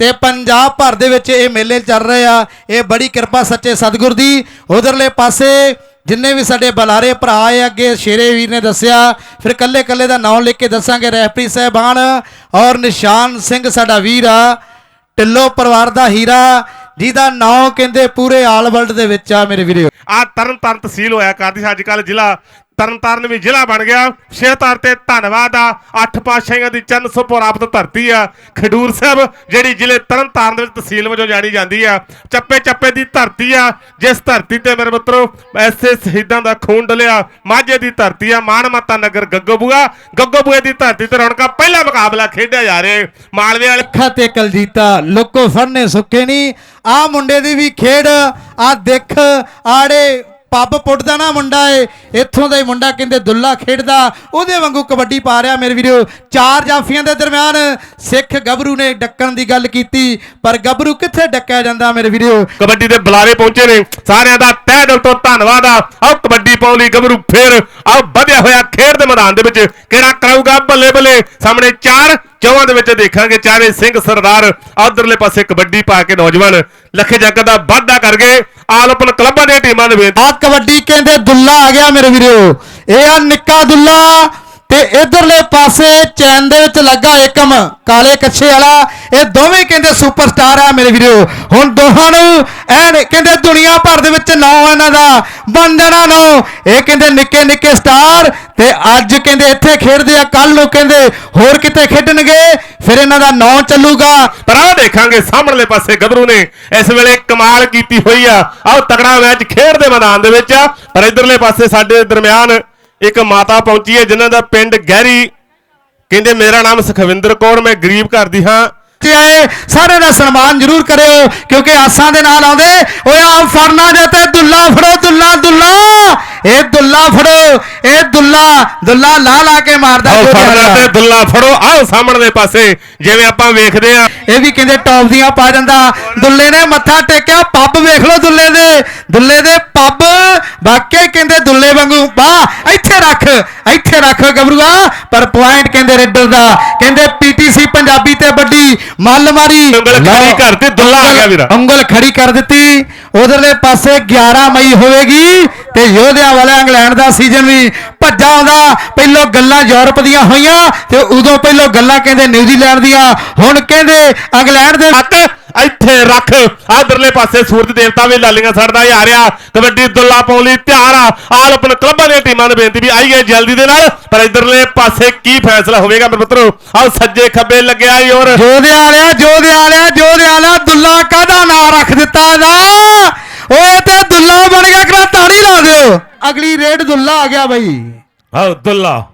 ਤੇ ਪੰਜਾਬ ਭਰ ਦੇ ਵਿੱਚ ਇਹ ਮੇਲੇ ਚੱਲ ਰਹੇ ਆ। ਇਹ ਬੜੀ ਕਿਰਪਾ ਸੱਚੇ ਸਤਿਗੁਰ ਦੀ। ਉਧਰਲੇ ਪਾਸੇ ਜਿੰਨੇ ਵੀ ਸਾਡੇ ਬਲਾਰੇ ਭਰਾ ਆਏ ਅੱਗੇ, ਸ਼ੇਰੇ ਵੀਰ ਨੇ ਦੱਸਿਆ। ਫਿਰ ਕੱਲੇ ਕੱਲੇ ਦਾ ਨਾਮ ਲਿਖ ਕੇ ਦੱਸਾਂਗੇ। ਰੈਫਰੀ ਸਾਹਿਬਾਨ ਔਰ ਨਿਸ਼ਾਨ ਸਿੰਘ ਸਾਡਾ ਵੀਰ ਆ। ਢਿੱਲੋਂ ਪਰਿਵਾਰ ਦਾ ਹੀਰਾ, ਜਿਹਦਾ ਨਾਮ ਕਹਿੰਦੇ ਪੂਰੇ ਆਲ ਵਰਲਡ ਦੇ ਵਿੱਚ ਆ ਮੇਰੇ ਵੀਰੇ। ਆ ਤਰਨ ਤਾਰਨ ਤਹਿਸੀਲ ਹੋਇਆ ਕਰਦੀ ਅੱਜ ਕੱਲ ਜ਼ਿਲ੍ਹਾ ਤਰਨਤਾਰਨ ਵੀ ਜ਼ਿਲ੍ਹਾ ਬਣ ਗਿਆ। ਸ਼ੇਰ ਤੇ ਧੰਨਵਾਦ ਆ। ਅੱਠ ਪਾਤਸ਼ਾਹੀਆਂ ਦੀ ਚੰਨ ਸੁਪਰਾਪਤ ਧਰਤੀ ਆ। ਖਡੂਰ ਸਾਹਿਬ, ਜਿਹੜੀ ਜ਼ਿਲ੍ਹੇ ਤਰਨ ਤਾਰਨ ਦੇ ਵਿੱਚ ਤਹਿਸੀਲ ਵਜੋਂ ਜਾਣੀ ਜਾਂਦੀ ਆ, ਚੱਪੇ ਚੱਪੇ ਦੀ ਧਰਤੀ ਆ। ਜਿਸ ਧਰਤੀ ਤੇ ਮੇਰੇ ਮਿੱਤਰੋ, ਐਸੇ ਸ਼ਹੀਦਾਂ ਦਾ ਖੂਨ ਡਲਿਆ, ਮਾਝੇ ਦੀ ਧਰਤੀ ਆ ਮਾਨਮਤਾ ਨਗਰ ਗੱਗੋਬੂਆ ਗੱਗੋਬੂਏ ਦੀ ਧਰਤੀ ਤੇ ਰੌਣਕਾਂ ਪਹਿਲਾ ਮੁਕਾਬਲਾ ਖੇਡਿਆ ਜਾ ਰਿਹਾ ਮਾਲਵੇ ਵਾਲੇ ਅੱਖਾਂ ਤੇ ਕਲਜੀਤਾ, ਲੋਕੋ ਫੜਨੇ ਸੁੱਕੇ ਨਹੀਂ ਆ ਮੁੰਡੇ ਦੀ ਵੀ ਖੇਡ ਆ ਦੇਖ, ਆੜੇ ਪੱਬ ਪੁੱਟਦਾ ਨਾ ਮੁੰਡਾ ਏ, ਇੱਥੋਂ ਦਾ ਹੀ ਮੁੰਡਾ ਕਹਿੰਦੇ ਦੁੱਲਾ ਖੇਡਦਾ, ਉਹਦੇ ਵਾਂਗੂ ਕਬੱਡੀ ਪਾ ਰਿਹਾ ਮੇਰੇ ਵੀਰੋ। ਚਾਰ ਜਾਫੀਆਂ ਦੇ ਦਰਮਿਆਨ ਸਿੱਖ ਗੱਭਰੂ ਨੇ ਡੱਕਣ ਦੀ ਗੱਲ ਕੀਤੀ, ਪਰ ਗੱਭਰੂ ਕਿੱਥੇ ਡੱਕਿਆ ਜਾਂਦਾ ਮੇਰੇ ਵੀਰੋ? ਕਬੱਡੀ ਦੇ ਬੁਲਾਰੇ ਪਹੁੰਚੇ ਨੇ, ਸਾਰਿਆਂ ਦਾ ਤਹਿ ਦਿਲ ਤੋਂ ਧੰਨਵਾਦ ਆ। ਆਓ ਕਬੱਡੀ ਪਾਉਣ ਲਈ ਗੱਭਰੂ ਫੇਰ ਆਓ ਵਧਿਆ ਹੋਇਆ ਖੇਡ ਦੇ ਮੈਦਾਨ ਦੇ ਵਿੱਚ, ਕਿਹੜਾ ਕਰਾਊਗਾ ਬੱਲੇ ਬੱਲੇ, ਸਾਹਮਣੇ ਚਾਰ ਚੌਹਾਂ ਦੇ ਵਿੱਚ ਦੇਖਾਂਗੇ, ਚਾਰੇ ਸਿੰਘ ਸਰਦਾਰ ਉਧਰਲੇ ਪਾਸੇ ਕਬੱਡੀ ਪਾ ਕੇ ਨੌਜਵਾਨ ਲੱਖੇ ਜੱਗ ਦਾ ਵਾਧਾ ਕਰ ਗਏ ਆਲ ਕਲੱਬਾਂ ਦੀਆਂ ਟੀਮਾਂ ਦੇ ਵਿੱਚ ਆ ਕਬੱਡੀ ਕਹਿੰਦੇ ਦੁੱਲਾ ਆ ਗਿਆ ਮੇਰੇ ਵੀਰੋ। ਇਹ ਆ ਨਿੱਕਾ ਦੁੱਲਾ। ਤੇ ਇਧਰਲੇ ਪਾਸੇ ਚੈਨ ਦੇ ਵਿੱਚ ਲੱਗਾ ਏਕਮ, ਕਾਲੇ ਕੱਛੇ ਵਾਲਾ। ਇਹ ਦੋਵੇਂ ਕਹਿੰਦੇ ਸੁਪਰਸਟਾਰ ਆ ਮੇਰੇ ਵੀਰੋ। ਹੁਣ ਦੋਹਾਂ ਨੂੰ ਐਨ ਕਹਿੰਦੇ ਦੁਨੀਆ ਭਰ ਦੇ ਵਿੱਚ ਨਾਂ ਇਹਨਾਂ ਦਾ ਬਣ ਨਾਂ। ਇਹ ਕਹਿੰਦੇ ਨਿੱਕੇ ਨਿੱਕੇ ਸਟਾਰ ਤੇ ਅੱਜ ਕਹਿੰਦੇ ਇੱਥੇ ਖੇਡਦੇ ਆ ਕੱਲ ਨੂੰ ਕਹਿੰਦੇ ਹੋਰ ਕਿਤੇ ਖੇਡਣਗੇ, ਫਿਰ ਇਹਨਾਂ ਦਾ ਨਾਂ ਚੱਲੂਗਾ। ਪਰ ਆਹ ਦੇਖਾਂਗੇ ਸਾਹਮਣਲੇ ਪਾਸੇ ਗੱਭਰੂ ਨੇ। ਇਸ ਵੇਲੇ ਕਮਾਲ ਕੀਤੀ ਹੋਈ ਆ। ਆਹ ਤਕੜਾ ਮੈਚ ਖੇਡ ਦੇ ਮੈਦਾਨ ਦੇ ਵਿੱਚ ਆ। ਪਰ ਇਧਰਲੇ ਪਾਸੇ ਸਾਡੇ ਦਰਮਿਆਨ ਇੱਕ ਮਾਤਾ ਪਹੁੰਚੀ ਹੈ ਜਿਨ੍ਹਾਂ ਦਾ ਪਿੰਡ ਗਹਿਰੀ, ਕਹਿੰਦੇ, ਮੇਰਾ ਨਾਮ ਸੁਖਵਿੰਦਰ ਕੌਰ, ਮੈਂ ਗਰੀਬ ਘਰ ਦੀ ਹਾਂ। ਤੇ ਆਏ ਸਾਰੇ ਦਾ ਸਨਮਾਨ ਜ਼ਰੂਰ ਕਰਿਓ ਕਿਉਂਕਿ ਆਸਾਂ ਦੇ ਨਾਲ ਆਉਂਦੇ ਓਏ ਆ ਫੜਨਾ ਜੇ ਤੇ ਦੁੱਲਾ ਫੜੋ ਦੁੱਲਾ ਦੁੱਲਾ। ਇਹ ਦੁੱਲਾ ਫੜੋ ਇਹ ਦੁੱਲਾ ਦੁੱਲਾ ਲਾ ਲਾ ਕੇ ਮਾਰਦਾ ਫੜਨਾ। ਤੇ ਦੁੱਲਾ ਫੜੋ ਆਓ ਸਾਹਮਣੇ ਪਾਸੇ ਜਿਵੇਂ ਆਪਾਂ ਵੇਖਦੇ ਆ। ਇਹ ਵੀ ਕਹਿੰਦੇ ਟੌਪ ਦੀਆਂ ਪਾ ਜਾਂਦਾ। ਦੁੱਲੇ ਨੇ ਮੱਥਾ ਟੇਕਿਆ ਪੱਬ ਵੇਖ ਲਓ ਦੁੱਲੇ ਦੇ। ਦੁੱਲੇ ਦੇ ਪੱਬ ਵਾਕਈ ਕਹਿੰਦੇ ਦੁੱਲੇ ਵਾਂਗੂ। ਬਾ ਇੱਥੇ ਰੱਖ ਇੱਥੇ ਰੱਖ ਗਬਰੂਆ। ਪਰ ਪੁਆਇੰਟ ਕਹਿੰਦੇ ਰੈਡਰ ਦਾ। ਕਹਿੰਦੇ ਪੀਟੀਸੀ ਪੰਜਾਬੀ ਤੇ ਵੱਡੀ ਮੱਲ ਮਾਰੀ। ਉਂਗਲ ਖੜੀ ਕਰ ਤੇ ਦੁੱਲਾ ਆ ਗਿਆ ਵੀਰਾ। ਉਂਗਲ ਖੜੀ ਕਰ ਦਿੱਤੀ। ਉਧਰਲੇ ਪਾਸੇ 11 ਮਈ ਹੋਵੇਗੀ ਤੇ ਯੋਧਿਆਂ ਵਾਲਾ ਇੰਗਲੈਂਡ ਦਾ ਸੀਜ਼ਨ ਵੀ ਭੱਜਾ ਆਉਂਦਾ। ਪਹਿਲੋਂ ਗੱਲਾਂ ਯੂਰਪ ਦੀਆਂ ਹੋਈਆਂ ਤੇ ਉਦੋਂ ਪਹਿਲੋਂ ਗੱਲਾਂ ਕਹਿੰਦੇ ਨਿਊਜ਼ੀਲੈਂਡ ਦੀਆਂ। ਹੁਣ ਕਹਿੰਦੇ ਇੰਗਲੈਂਡ ਦੇ ਇੱਥੇ ਰੱਖ। ਆਦਰਲੇ ਪਾਸੇ ਸੂਰਜ ਦੇਵਤਾ ਵੀ ਲਾਲੀਆਂ ਛੱਡਦਾ ਆ ਰਿਹਾ। ਕਬੱਡੀ ਦੁੱਲਾ ਲਈ ਤਿਆਰ ਆ। ਆਲ ਆਪਣ ਕਲੱਬਾਂ ਦੀਆਂ ਟੀਮਾਂ ਨੂੰ ਬੇਨਤੀ ਵੀ ਆਈਏ ਜਲਦੀ ਦੇ ਨਾਲ। ਪਰ ਇਧਰਲੇ ਪਾਸੇ ਕੀ ਫੈਸਲਾ ਹੋਵੇਗਾ ਮੇਰੇ ਮਿੱਤਰੋ ਆਓ ਸੱਜੇ ਖੱਬੇ ਲੱਗਿਆ ਈ ਔਰ ਜੋਧੇ ਵਾਲਿਆ ਜੋਧੇ ਵਾਲਿਆ ਜੋਧੇ ਵਾਲਿਆ ਦੁੱਲਾ ਕਾਹਦਾ ਨਾਂ ਰੱਖ ਦਿੱਤਾ ਇਹਦਾ? ਓਏ ਤੇ ਦੁੱਲਾ ਬਣ ਗਿਆ ਕਰਾ ਤਾੜੀ ਲਾ ਦਿਓ। ਅਗਲੀ ਰੇਡ ਦੁੱਲਾ ਆ ਗਿਆ ਬਈ। ਆਓ ਦੁੱਲਾ।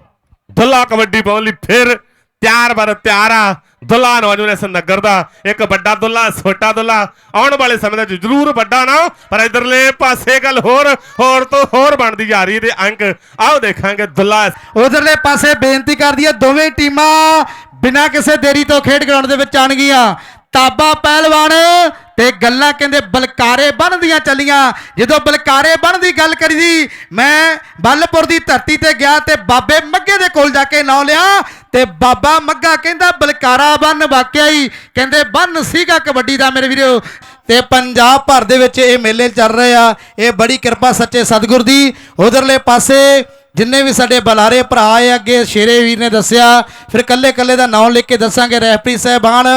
ਦੁੱਲਾ ਕਬੱਡੀ ਲਈ ਫਿਰ ਤਿਆਰ ਬਰ ਤਿਆਰ ਆ, ਦੁੱਲਾ ਨੌਜਵਾਨ ਇਸ ਨਗਰ ਦਾ, ਇੱਕ ਵੱਡਾ ਦੁੱਲਾ ਛੋਟਾ ਦੁੱਲਾ। ਆਉਣ ਵਾਲੇ ਸਮੇਂ ਦੇ ਜ਼ਰੂਰ ਵੱਡਾ ਨਾ ਪਰ ਇਧਰਲੇ ਪਾਸੇ ਗੱਲ ਹੋਰ ਹੋਰ ਤੋਂ ਹੋਰ ਬਣਦੀ ਜਾ ਰਹੀ ਤੇ ਅੰਕ, ਆਓ ਦੇਖਾਂਗੇ ਦੁੱਲਾ ਉਧਰਲੇ ਪਾਸੇ ਬੇਨਤੀ ਕਰਦੀ ਹੈ, ਦੋਵੇਂ ਟੀਮਾਂ ਬਿਨਾਂ ਕਿਸੇ ਦੇਰੀ ਤੋਂ ਖੇਡ ਗਰਾਊਂਡ ਦੇ ਵਿੱਚ ਆਣਗੀਆਂ ਤਾਬਾ ਪਹਿਲਵਾਨ ਤੇ ਗੱਲਾਂ ਕਹਿੰਦੇ ਬਲਕਾਰੇ ਬਣਦੀਆਂ ਚੱਲੀਆਂ। ਜਦੋਂ ਬਲਕਾਰੇ ਬਣ ਦੀ ਗੱਲ ਕਰੀਦੀ, ਮੈਂ ਬੱਲਪੁਰ ਦੀ ਧਰਤੀ ਤੇ ਗਿਆ ਤੇ ਬਾਬੇ ਮੱਗੇ ਦੇ ਕੋਲ ਜਾ ਕੇ ਨਾਂ ਲਿਆ। ਤੇ ਬਾਬਾ ਮੱਗਾ ਕਹਿੰਦਾ, ਬਲਕਾਰਾ ਬੰਨ ਵਾਕਿਆ ਹੀ। ਕਹਿੰਦੇ, ਬੰਨ ਸੀਗਾ ਕਬੱਡੀ ਦਾ ਮੇਰੇ ਵੀਰੋ। ਤੇ ਪੰਜਾਬ ਭਰ ਦੇ ਵਿੱਚ ਇਹ ਮੇਲੇ ਚੱਲ ਰਹੇ ਆ। ਇਹ ਬੜੀ ਕਿਰਪਾ ਸੱਚੇ ਸਤਿਗੁਰ ਦੀ। ਉਧਰਲੇ ਪਾਸੇ ਜਿੰਨੇ ਵੀ ਸਾਡੇ ਬਲਾਰੇ ਭਰਾ ਆ, ਅੱਗੇ ਸ਼ੇਰੇ ਵੀਰ ਨੇ ਦੱਸਿਆ। ਫਿਰ ਕੱਲੇ ਕੱਲੇ ਦਾ ਨਾਮ ਲਿਖ ਕੇ ਦੱਸਾਂਗੇ, ਰੈਫਰੀ ਸਾਹਿਬਾਨ।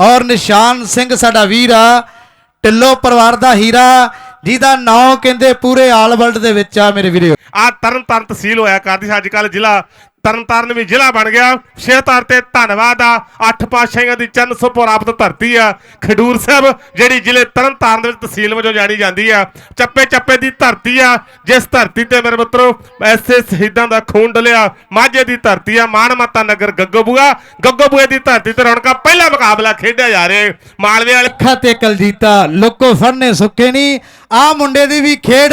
ਔਰ ਨਿਸ਼ਾਨ ਸਿੰਘ ਸਾਡਾ ਵੀਰ ਆ, ਢਿੱਲੋਂ ਪਰਿਵਾਰ ਦਾ ਹੀਰਾ, ਜਿਹਦਾ ਨਾਮ ਕਹਿੰਦੇ ਪੂਰੇ ਆਲ ਵਰਲਡ ਦੇ ਵਿੱਚ ਆ ਮੇਰੇ ਵੀਰੋ। ਆ ਤਰਨ ਤਾਰਨ ਤਹਿਸੀਲ ਹੋਇਆ ਕਰਦੀ ਅੱਜ ਕੱਲ ਜ਼ਿਲ੍ਹਾ ਤਰਨ ਤਾਰਨ ਵੀ ਜ਼ਿਲ੍ਹਾ ਬਣ ਗਿਆ। ਸ਼ੇਰ ਤੇ ਧੰਨਵਾਦ ਆ। ਅੱਠ ਪਾਤਸ਼ਾਹੀਆਂ ਦੀ ਚੰਨ ਸੁਪਰਾਪਤ ਧਰਤੀ ਆ। ਖਡੂਰ ਸਾਹਿਬ, ਜਿਹੜੀ ਜ਼ਿਲ੍ਹੇ ਤਰਨ ਤਾਰਨ ਦੇ ਵਿੱਚ ਤਹਿਸੀਲ ਵਜੋਂ ਜਾਣੀ ਜਾਂਦੀ ਆ, ਚੱਪੇ ਚੱਪੇ ਦੀ ਧਰਤੀ ਆ। ਜਿਸ ਧਰਤੀ ਤੇ ਮੇਰੇ ਮਿੱਤਰੋ, ਐਸੇ ਸ਼ਹੀਦਾਂ ਦਾ ਖੂਨ ਡਲਿਆ, ਮਾਝੇ ਦੀ ਧਰਤੀ ਆ ਮਾਨਮਤਾ ਨਗਰ ਗੱਗੋਬੂਆ ਗੱਗੋਬੂਏ ਦੀ ਧਰਤੀ ਤੇ ਰੌਣਕਾਂ ਪਹਿਲਾ ਮੁਕਾਬਲਾ ਖੇਡਿਆ ਜਾ ਰਿਹਾ। ਮਾਲਵੇ ਵਾਲੇ ਅੱਖਾਂ ਤੇ ਕਲਜੀਤਾ, ਲੋਕੋ ਫੜਨੇ ਸੁੱਕੇ ਨਹੀਂ ਆ ਮੁੰਡੇ ਦੀ ਵੀ ਖੇਡ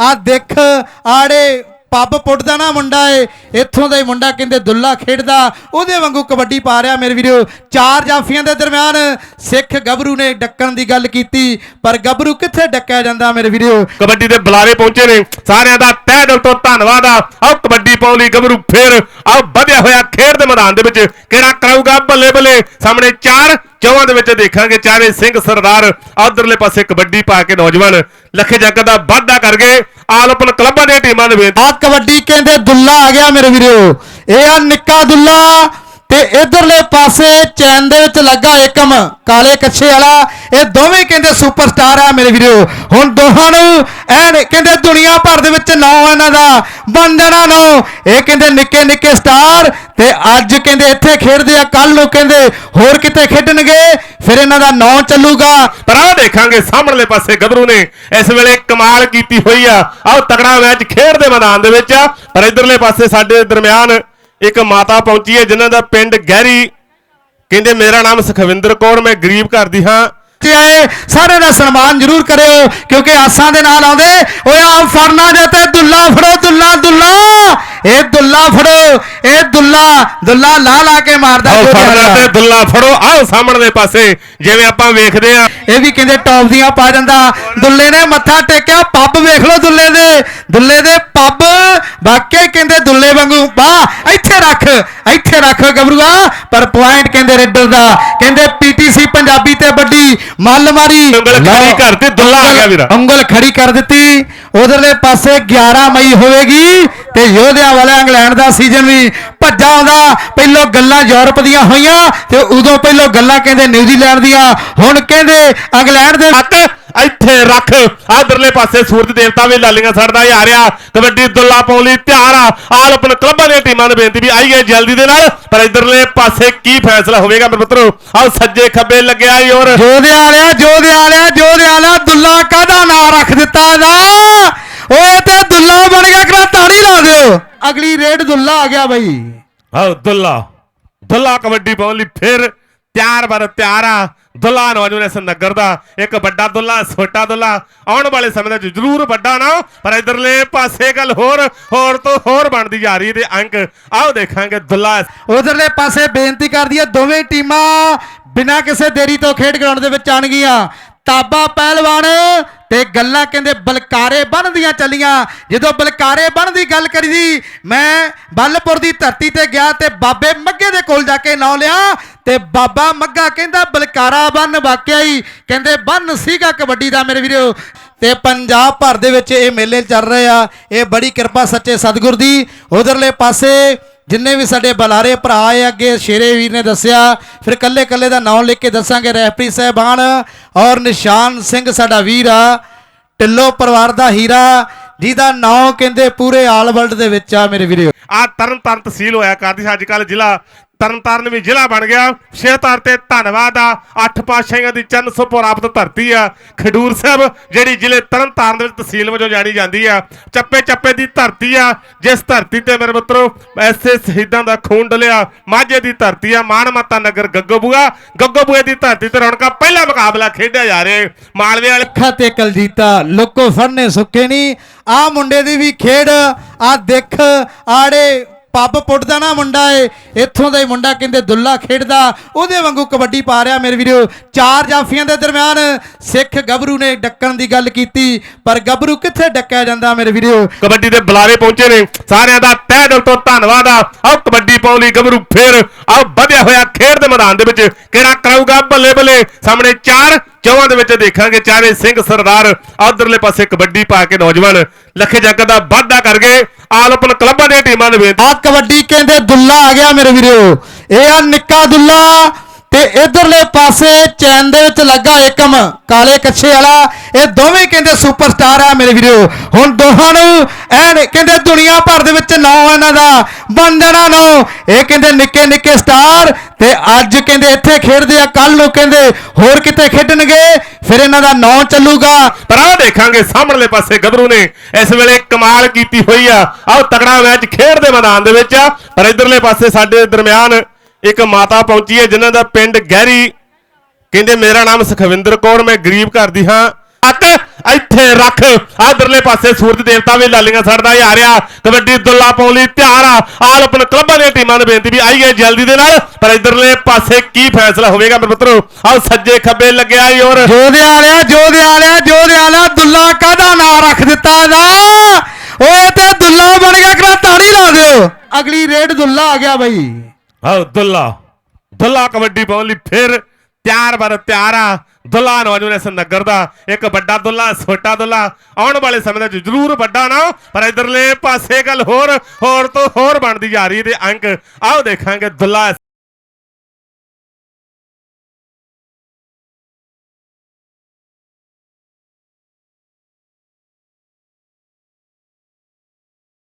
ਆ ਦੇਖ, ਆੜੇ ਪੱਬ ਪੁੱਟਦਾ ਨਾ ਮੁੰਡਾ ਏ, ਇੱਥੋਂ ਦਾ ਹੀ ਮੁੰਡਾ ਕਹਿੰਦੇ ਦੁੱਲਾ ਖੇਡਦਾ, ਉਹਦੇ ਵਾਂਗੂ ਕਬੱਡੀ ਪਾ ਰਿਹਾ ਮੇਰੇ ਵੀਰੋ। ਚਾਰ ਜਾਫੀਆਂ ਦੇ ਦਰਮਿਆਨ ਸਿੱਖ ਗੱਭਰੂ ਨੇ ਡੱਕਣ ਦੀ ਗੱਲ ਕੀਤੀ, ਪਰ ਗੱਭਰੂ ਕਿੱਥੇ ਡੱਕਿਆ ਜਾਂਦਾ ਮੇਰੇ ਵੀਰੋ? ਕਬੱਡੀ ਦੇ ਬੁਲਾਰੇ ਪਹੁੰਚੇ ਨੇ, ਸਾਰਿਆਂ ਦਾ ਤਹਿ ਦਿਲ ਤੋਂ ਧੰਨਵਾਦ ਆ। ਆਓ ਕਬੱਡੀ ਪਾਉਣ ਗੱਭਰੂ ਫੇਰ ਆਓ ਵਧਿਆ ਹੋਇਆ ਖੇਡ ਦੇ ਮੈਦਾਨ ਦੇ ਵਿੱਚ, ਕਿਹੜਾ ਕਰਾਊਗਾ ਬੱਲੇ ਬੱਲੇ ਸਾਹਮਣੇ ਚਾਰ ਚੌਹਾਂ ਦੇ ਵਿੱਚ ਦੇਖਾਂਗੇ, ਚਾਰੇ ਸਿੰਘ ਸਰਦਾਰ ਆਦਰਲੇ ਪਾਸੇ ਕਬੱਡੀ ਪਾ ਕੇ ਨੌਜਵਾਨ ਲੱਖੇ ਜੱਗ ਦਾ ਵਾਅਦਾ ਕਰ ਗਏ ਆਲ ਕਲੱਬਾਂ ਦੀਆਂ ਟੀਮਾਂ ਦੇ ਬੇਨਤੀ ਆ ਕਬੱਡੀ ਕਹਿੰਦੇ ਦੁੱਲਾ ਆ ਗਿਆ ਮੇਰੇ ਵੀਰੋ। ਇਹ ਆ ਨਿੱਕਾ ਦੁੱਲਾ। ਤੇ ਇਧਰਲੇ ਪਾਸੇ ਚੈਨ ਦੇ ਵਿੱਚ ਲੱਗਾ ਏਕਮ, ਕਾਲੇ ਕੱਛੇ ਵਾਲਾ। ਇਹ ਦੋਵੇਂ ਕਹਿੰਦੇ ਸੁਪਰਸਟਾਰ ਆ ਮੇਰੇ ਵੀਰੋ। ਹੁਣ ਦੋਹਾਂ ਨੂੰ ਐਨ ਕਹਿੰਦੇ ਦੁਨੀਆ ਭਰ ਦੇ ਵਿੱਚ ਨਾਂ ਇਹਨਾਂ ਦਾ ਬੰਦਣਾ ਨਾਂ। ਇਹ ਕਹਿੰਦੇ ਨਿੱਕੇ ਨਿੱਕੇ ਸਟਾਰ ਤੇ ਅੱਜ ਕਹਿੰਦੇ ਇੱਥੇ ਖੇਡਦੇ ਆ ਕੱਲ ਨੂੰ ਕਹਿੰਦੇ ਹੋਰ ਕਿਤੇ ਖੇਡਣਗੇ, ਫਿਰ ਇਹਨਾਂ ਦਾ ਨਾਂ ਚੱਲੂਗਾ। ਪਰ ਆਹ ਦੇਖਾਂਗੇ ਸਾਹਮਣੇ ਪਾਸੇ ਗੱਭਰੂ ਨੇ, ਇਸ ਵੇਲੇ ਕਮਾਲ ਕੀਤੀ ਹੋਈ ਆ। ਆਹ ਤਗੜਾ ਮੈਚ ਖੇਡ ਦੇ ਮੈਦਾਨ ਦੇ ਵਿੱਚ ਆ। ਪਰ ਇਧਰਲੇ ਪਾਸੇ ਸਾਡੇ ਦਰਮਿਆਨ ਇੱਕ ਮਾਤਾ ਪਹੁੰਚੀ ਹੈ ਜਿਨ੍ਹਾਂ ਦਾ ਪਿੰਡ ਗਹਿਰੀ। ਕਹਿੰਦੇ, ਮੇਰਾ ਨਾਮ ਸੁਖਵਿੰਦਰ ਕੌਰ, ਮੈਂ ਗਰੀਬ ਘਰ ਦੀ ਹਾਂ। ਤੇ ਆਏ, ਸਾਰਿਆਂ ਦਾ ਸਨਮਾਨ ਜ਼ਰੂਰ ਕਰਿਓ, ਕਿਉਂਕਿ ਆਸਾਂ ਦੇ ਨਾਲ ਆਉਂਦੇ। ਓਏ ਆ ਫੜਨਾ ਜੇ ਤੇ ਦੁੱਲਾ ਫੜੋ, ਦੁੱਲਾ ਦੁੱਲਾ। ਇਹ ਦੁੱਲਾ ਫੜੋ ਇਹ ਦੁੱਲਾ ਦੁੱਲਾ ਲਾ ਲਾ ਕੇ ਮਾਰਦਾ ਆਓ ਵਾਲਾ। ਤੇ ਦੁੱਲਾ ਫੜੋ ਆਓ ਸਾਹਮਣਲੇ ਪਾਸੇ ਜਿਵੇਂ ਆਪਾਂ ਵੇਖਦੇ ਆ। ਇਹ ਵੀ ਕਹਿੰਦੇ ਟੌਪ ਦੀਆਂ ਪਾ ਜਾਂਦਾ। ਦੁੱਲੇ ਨੇ ਮੱਥਾ ਟੇਕਿਆ ਪੱਬ ਵੇਖ ਲਓ ਦੁੱਲੇ ਦੇ। ਦੁੱਲੇ ਦੇ ਪੱਬ ਵਾਕਈ ਕਹਿੰਦੇ ਦੁੱਲੇ ਵਾਂਗੂ ਬਾ ਇੱਥੇ ਰੱਖ ਇੱਥੇ ਰੱਖ ਗੱਭਰੂਆ ਪਰ ਪੁਆਇੰਟ ਕਹਿੰਦੇ ਰੇਡਰ ਦਾ ਕਹਿੰਦੇ ਪੀਟੀਸੀ ਪੰਜਾਬੀ ਤੇ ਵੱਡੀ ਮੱਲ ਮਾਰੀ। ਉਂਗਲ ਖੜੀ ਕਰ ਤੇ ਦੁੱਲਾ ਆ ਗਿਆ ਵੀਰਾ। ਉਂਗਲ ਖੜੀ ਕਰ ਦਿੱਤੀ। ਉਧਰਲੇ ਪਾਸੇ 11 ਮਈ ਹੋਵੇਗੀ ਤੇ ਯੋਧਿਆਂ ਵਾਲਾ ਇੰਗਲੈਂਡ ਦਾ ਸੀਜ਼ਨ ਵੀ ਭੱਜਾ ਆਉਂਦਾ। ਪਹਿਲੋਂ ਗੱਲਾਂ ਯੂਰਪ ਦੀਆਂ ਹੋਈਆਂ ਤੇ ਉਦੋਂ ਪਹਿਲੋਂ ਗੱਲਾਂ ਕਹਿੰਦੇ ਨਿਊਜ਼ੀਲੈਂਡ ਦੀਆਂ। ਹੁਣ ਕਹਿੰਦੇ ਇੰਗਲੈਂਡ ਦੇ ਹੱਕ ਇੱਥੇ ਰੱਖ। ਆਦਰਲੇ ਪਾਸੇ ਸੂਰਜ ਦੇਵਤਾ ਵੀ ਲਾਲੀਆਂ ਛੱਡਦਾ ਜਾ ਰਿਹਾ। ਕਬੱਡੀ ਦੁੱਲਾ ਲਈ ਤਿਆਰ ਆ। ਆਲ ਆਪਣ ਕਲੱਬਾਂ ਦੀਆਂ ਟੀਮਾਂ ਨੂੰ ਬੇਨਤੀ ਵੀ ਆਈਏ ਜਲਦੀ ਦੇ ਨਾਲ। ਪਰ ਇਧਰਲੇ ਪਾਸੇ ਕੀ ਫੈਸਲਾ ਹੋਵੇਗਾ ਮੇਰੇ ਮਿੱਤਰੋ ਆਹ ਸੱਜੇ ਖੱਬੇ ਲੱਗਿਆ ਈ ਔਰ ਜੋਧੇ ਵਾਲਿਆ ਜੋਧੇ ਵਾਲਿਆ ਜੋਧੇ ਵਾਲਾ ਦੁੱਲਾ ਕਾਹਦਾ ਨਾਂ ਰੱਖ ਦਿੱਤਾ ਇਹਦਾ ਓਏ ਤੇ ਦੁੱਲਾ ਬਣ ਗਿਆ ਕਰਾ ਤਾੜੀ ਲਾ ਦਿਓ ਅਗਲੀ ਰੇਡ ਦੁੱਲਾ ਆ ਗਿਆ ਬਈ। ਆਹ ਦੁੱਲਾ। ਦੁੱਲਾ ਕਬੱਡੀ ਲਈ ਫਿਰ ਤਿਆਰ ਬਰ ਤਿਆਰ ਦੁੱਲਾ ਨੌਜਵਾਨ ਇਸ ਨਗਰ ਦਾ ਇੱਕ ਵੱਡਾ ਦੁੱਲਾ ਛੋਟਾ ਦੁੱਲਾ। ਆਉਣ ਵਾਲੇ ਸਮੇਂ ਦੇ ਜ਼ਰੂਰ ਵੱਡਾ ਨਾ ਪਰ ਇਧਰਲੇ ਪਾਸੇ ਗੱਲ ਹੋਰ ਹੋਰ ਤੋਂ ਹੋਰ ਬਣਦੀ ਜਾ ਰਹੀ ਤੇ ਅੰਕ। ਆਓ ਦੇਖਾਂਗੇ ਦੁੱਲਾ। ਉਧਰਲੇ ਪਾਸੇ ਬੇਨਤੀ ਕਰਦੀ ਹੈ ਦੋਵੇਂ ਟੀਮਾਂ ਬਿਨਾਂ ਕਿਸੇ ਦੇਰੀ ਤੋਂ ਖੇਡ ਗਰਾਊਂਡ ਦੇ ਵਿੱਚ ਆਣਗੀਆਂ ਤਾਬਾ ਪਹਿਲਵਾਨ ਤੇ ਗੱਲਾਂ ਕਹਿੰਦੇ ਬਲਕਾਰੇ ਬਣਦੀਆਂ ਚੱਲੀਆਂ। ਜਦੋਂ ਬਲਕਾਰੇ ਬਣ ਦੀ ਗੱਲ ਕਰੀ ਸੀ, ਮੈਂ ਬੱਲਪੁਰ ਦੀ ਧਰਤੀ ਤੇ ਗਿਆ ਤੇ ਬਾਬੇ ਮੱਗੇ ਦੇ ਕੋਲ ਜਾ ਕੇ ਨਾਂ ਲਿਆ ਤੇ ਬਾਬਾ ਮੱਗਾ ਕਹਿੰਦਾ ਬਲਕਾਰਾ ਬੰਨ ਵਾਕਿਆ ਹੀ। ਕਹਿੰਦੇ ਬੰਨ ਸੀਗਾ ਕਬੱਡੀ ਦਾ ਮੇਰੇ ਵੀਰੋ। ਤੇ ਪੰਜਾਬ ਭਰ ਦੇ ਵਿੱਚ ਇਹ ਮੇਲੇ ਚੱਲ ਰਹੇ ਆ। ਇਹ ਬੜੀ ਕਿਰਪਾ ਸੱਚੇ ਸਤਿਗੁਰ ਦੀ। ਉਧਰਲੇ ਪਾਸੇ ਜਿੰਨੇ ਵੀ ਸਾਡੇ ਬਲਾਰੇ ਭਰਾ ਆਏ ਅੱਗੇ ਸ਼ੇਰੇ ਵੀਰ ਨੇ ਦੱਸਿਆ, ਫਿਰ ਕੱਲੇ ਕੱਲੇ ਦਾ ਨਾਮ ਲਿਖ ਕੇ ਦੱਸਾਂਗੇ ਰੈਫਰੀ ਸਾਹਿਬਾਨ ਔਰ ਨਿਸ਼ਾਨ ਸਿੰਘ ਸਾਡਾ ਵੀਰ ਆ ਢਿੱਲੋਂ ਪਰਿਵਾਰ ਦਾ ਹੀਰਾ, ਜਿਹਦਾ ਨਾਮ ਕਹਿੰਦੇ ਪੂਰੇ ਆਲ ਵਰਲਡ ਦੇ ਵਿੱਚ ਆ ਮੇਰੇ ਵੀਰੋ। ਆ ਤਰਨ ਤਾਰਨ ਤਹਿਸੀਲ ਹੋਇਆ ਕਰਦੀ ਅੱਜ ਕੱਲ ਜ਼ਿਲ੍ਹਾ ਤਰਨਤਾਰਨ ਵੀ ਜ਼ਿਲ੍ਹਾ ਬਣ ਗਿਆ। ਸ਼ੇਹਤਾਰ ਤੇ ਧੰਨਵਾਦ ਆ। ਅੱਠ ਪਾਤਸ਼ਾਹੀਆਂ ਦੀ ਚੰਨ ਸੁਪਰਾਪਤ ਧਰਤੀ ਆ। ਖਡੂਰ ਸਾਹਿਬ, ਜਿਹੜੀ ਜ਼ਿਲ੍ਹੇ ਤਰਨ ਦੇ ਵਿੱਚ ਤਹਿਸੀਲ ਵਜੋਂ ਜਾਣੀ ਜਾਂਦੀ ਆ, ਚੱਪੇ ਚੱਪੇ ਦੀ ਧਰਤੀ ਆ। ਜਿਸ ਧਰਤੀ ਤੇ ਮੇਰੇ ਮਿੱਤਰੋ, ਐਸੇ ਸ਼ਹੀਦਾਂ ਦਾ ਖੂਨ ਡਲਿਆ, ਮਾਝੇ ਦੀ ਧਰਤੀ ਆ, ਮਾਨ ਮਾਤਾ ਨਗਰ ਗੱਗੋਬੂਆ ਗੱਗੋਬੂਏ ਦੀ ਧਰਤੀ ਤੇ ਰੌਣਕਾਂ ਪਹਿਲਾ ਮੁਕਾਬਲਾ ਖੇਡਿਆ ਜਾ ਰਿਹਾ। ਮਾਲਵੇ ਵਾਲੇ ਅੱਖਾਂ ਤੇ ਕਲਜੀਤਾ, ਲੋਕੋ ਫੜਨੇ ਸੁੱਕੇ ਨਹੀਂ ਆ ਮੁੰਡੇ ਦੀ ਵੀ ਖੇਡ ਆ ਦੇਖ, ਆੜੇ ਪੱਬ ਪੁੱਟਦਾ ਨਾ ਮੁੰਡਾ ਏ, ਇੱਥੋਂ ਦਾ ਹੀ ਮੁੰਡਾ ਕਹਿੰਦੇ ਦੁੱਲਾ ਖੇਡਦਾ, ਉਹਦੇ ਵਾਂਗੂ ਕਬੱਡੀ ਪਾ ਰਿਹਾ ਮੇਰੇ ਵੀਰੋ। ਚਾਰ ਜਾਫੀਆਂ ਦੇ ਦਰਮਿਆਨ ਸਿੱਖ ਗੱਭਰੂ ਨੇ ਡੱਕਣ ਦੀ ਗੱਲ ਕੀਤੀ, ਪਰ ਗੱਭਰੂ ਕਿੱਥੇ ਡੱਕਿਆ ਜਾਂਦਾ ਮੇਰੇ ਵੀਰੋ? ਕਬੱਡੀ ਦੇ ਬੁਲਾਰੇ ਪਹੁੰਚੇ ਨੇ, ਸਾਰਿਆਂ ਦਾ ਤਹਿ ਦਿਲ ਤੋਂ ਧੰਨਵਾਦ ਆ। ਆਓ ਕਬੱਡੀ ਪਾਉਣ ਗੱਭਰੂ ਫੇਰ ਆਓ ਵਧਿਆ ਹੋਇਆ ਖੇਡ ਦੇ ਮੈਦਾਨ ਦੇ ਵਿੱਚ, ਕਿਹੜਾ ਕਰਾਊਗਾ ਬੱਲੇ ਬੱਲੇ ਸਾਹਮਣੇ ਚਾਰ ਚੌਹਾਂ ਦੇ ਵਿੱਚ ਦੇਖਾਂਗੇ, ਚਾਰੇ ਸਿੰਘ ਸਰਦਾਰ ਆਦਰਲੇ ਪਾਸੇ ਕਬੱਡੀ ਪਾ ਕੇ ਨੌਜਵਾਨ ਲੱਖੇ ਜੱਗ ਦਾ ਵਾਅਦਾ ਕਰ ਗਏ। ਆਲ ਕਲੱਬਾਂ ਦੀਆਂ ਟੀਮਾਂ ਦੇ ਬੇਨਤੀ ਆ ਕਬੱਡੀ ਕਹਿੰਦੇ ਦੁੱਲਾ ਆ ਗਿਆ ਮੇਰੇ ਵੀਰੋ। ਇਹ ਆ ਨਿੱਕਾ ਦੁੱਲਾ। ਤੇ ਇਧਰਲੇ ਪਾਸੇ ਚੈਨ ਦੇ ਵਿੱਚ ਲੱਗਾ ਏਕਮ, ਕਾਲੇ ਕੱਛੇ ਵਾਲਾ। ਇਹ ਦੋਵੇਂ ਕਹਿੰਦੇ ਸੁਪਰਸਟਾਰ ਆ ਮੇਰੇ ਵੀਰੋ। ਹੁਣ ਦੋਹਾਂ ਨੂੰ ਐਨ ਕਹਿੰਦੇ ਦੁਨੀਆ ਭਰ ਦੇ ਵਿੱਚ ਨਾਂ ਇਹਨਾਂ ਦਾ ਬੰਦਣਾ ਨਾਂ। ਇਹ ਕਹਿੰਦੇ ਨਿੱਕੇ ਨਿੱਕੇ ਸਟਾਰ ਤੇ ਅੱਜ ਕਹਿੰਦੇ ਇੱਥੇ ਖੇਡਦੇ ਆ ਕੱਲ ਨੂੰ ਕਹਿੰਦੇ ਹੋਰ ਕਿਤੇ ਖੇਡਣਗੇ। ਫਿਰ ਇਹਨਾਂ ਦਾ ਨਾਂ ਚੱਲੂਗਾ। ਪਰ ਆਹ ਦੇਖਾਂਗੇ, ਸਾਹਮਣੇ ਪਾਸੇ ਗੱਭਰੂ ਨੇ ਇਸ ਵੇਲੇ ਕਮਾਲ ਕੀਤੀ ਹੋਈ ਆ। ਆਹ ਤਗੜਾ ਮੈਚ ਖੇਡ ਦੇ ਮੈਦਾਨ ਦੇ ਵਿੱਚ ਆ। ਪਰ ਇਧਰਲੇ ਪਾਸੇ ਸਾਡੇ ਦਰਮਿਆਨ ਇੱਕ ਮਾਤਾ ਪਹੁੰਚੀ ਹੈ ਜਿਨ੍ਹਾਂ ਦਾ ਪਿੰਡ ਗਹਿਰੀ। ਕਹਿੰਦੇ ਮੇਰਾ ਨਾਮ ਸੁਖਵਿੰਦਰ ਕੌਰ ਮੈਂ ਗਰੀਬ ਘਰ ਦੀ ਹਾਂ। ਅੱਕ ਇੱਥੇ ਰੱਖ। ਆਦਰਲੇ ਪਾਸੇ ਸੂਰਜ ਦੇਵਤਾ ਵੀ ਲਾਲੀਆਂ ਛੱਡਦਾ ਜਾ ਰਿਹਾ। ਕਬੱਡੀ ਦੁੱਲਾ ਪਾਉਣ ਲਈ ਤਿਆਰ ਆ। ਆਲ ਆਪਣ ਕਲੱਬਾਂ ਦੀਆਂ ਟੀਮਾਂ ਨੂੰ ਬੇਨਤੀ ਵੀ ਆਈਏ ਜਲਦੀ ਦੇ ਨਾਲ। ਪਰ ਇਧਰਲੇ ਪਾਸੇ ਕੀ ਫੈਸਲਾ ਹੋਵੇਗਾ ਮੇਰੇ ਮਿੱਤਰੋ ਆਹ ਸੱਜੇ ਖੱਬੇ ਲੱਗਿਆ ਈ ਔਰ ਜੋਧੇ ਵਾਲਿਆ ਜੋਧੇ ਵਾਲਿਆ ਜੋਧੇ ਵਾਲਾ ਦੁੱਲਾ ਕਾਹਦਾ ਨਾਂ ਰੱਖ ਦਿੱਤਾ ਇਹਦਾ? ਓਏ ਤੇ ਦੁੱਲਾ ਬਣ ਗਿਆ ਕਰਾ ਤਾੜੀ ਲਾ ਦਿਓ। ਅਗਲੀ ਰੇਡ ਦੁੱਲਾ ਆ ਗਿਆ ਬਈ। ਆਹ ਦੁੱਲਾ ਦੁੱਲਾ ਕਬੱਡੀ ਪਾਉਣ ਲਈ ਫਿਰ ਤਿਆਰ ਬਰ ਤਿਆਰ ਆ। ਦੁੱਲਾ ਨੌਜਵਾਨ ਇਸ ਨਗਰ ਦਾ, ਇੱਕ ਵੱਡਾ ਦੁੱਲਾ, ਛੋਟਾ ਦੁੱਲਾ। ਆਉਣ ਵਾਲੇ ਸਮੇਂ ਦੇ ਵਿੱਚ ਜ਼ਰੂਰ ਵੱਡਾ ਨਾ, ਪਰ ਇਧਰਲੇ ਪਾਸੇ ਗੱਲ ਹੋਰ ਹੋਰ ਤੋਂ ਹੋਰ ਬਣਦੀ ਜਾ ਰਹੀ ਤੇ ਅੰਕ। ਆਓ ਦੇਖਾਂਗੇ ਦੁੱਲਾ